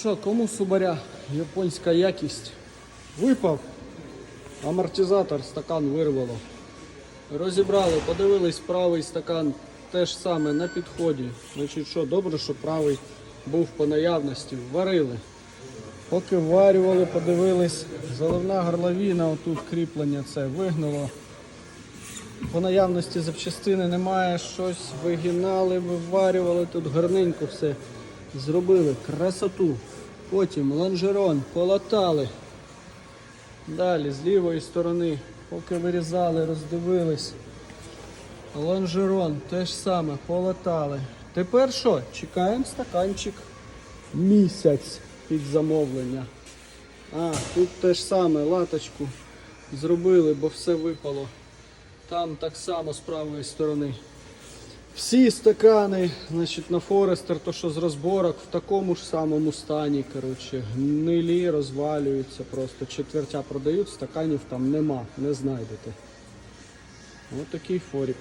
Що, кому субаря? Японська якість. Випав. Амортизатор, стакан вирвало. Розібрали, подивились, правий стакан теж саме на підході. Значить, що, добре, що правий був по наявності. Варили. Поки варювали, подивились, заливна горловина, отут кріплення це вигнуло. По наявності запчастини немає, щось вигинали, виварювали, тут гарненько все зробили, красоту. Потім лонжерон полатали. Далі з лівої сторони, поки вирізали, роздивились. Лонжерон те ж саме, полатали. Тепер що? Чекаємо стаканчик місяць під замовлення. А, тут те ж саме, латочку зробили, бо все випало. Там так само з правої сторони. Всі стакани, значить, на Форестер, то що з розборок, в такому ж самому стані, коротше, гнилі, розвалюються просто. Четвертя продають, стаканів там нема, не знайдете. Ось такий форік.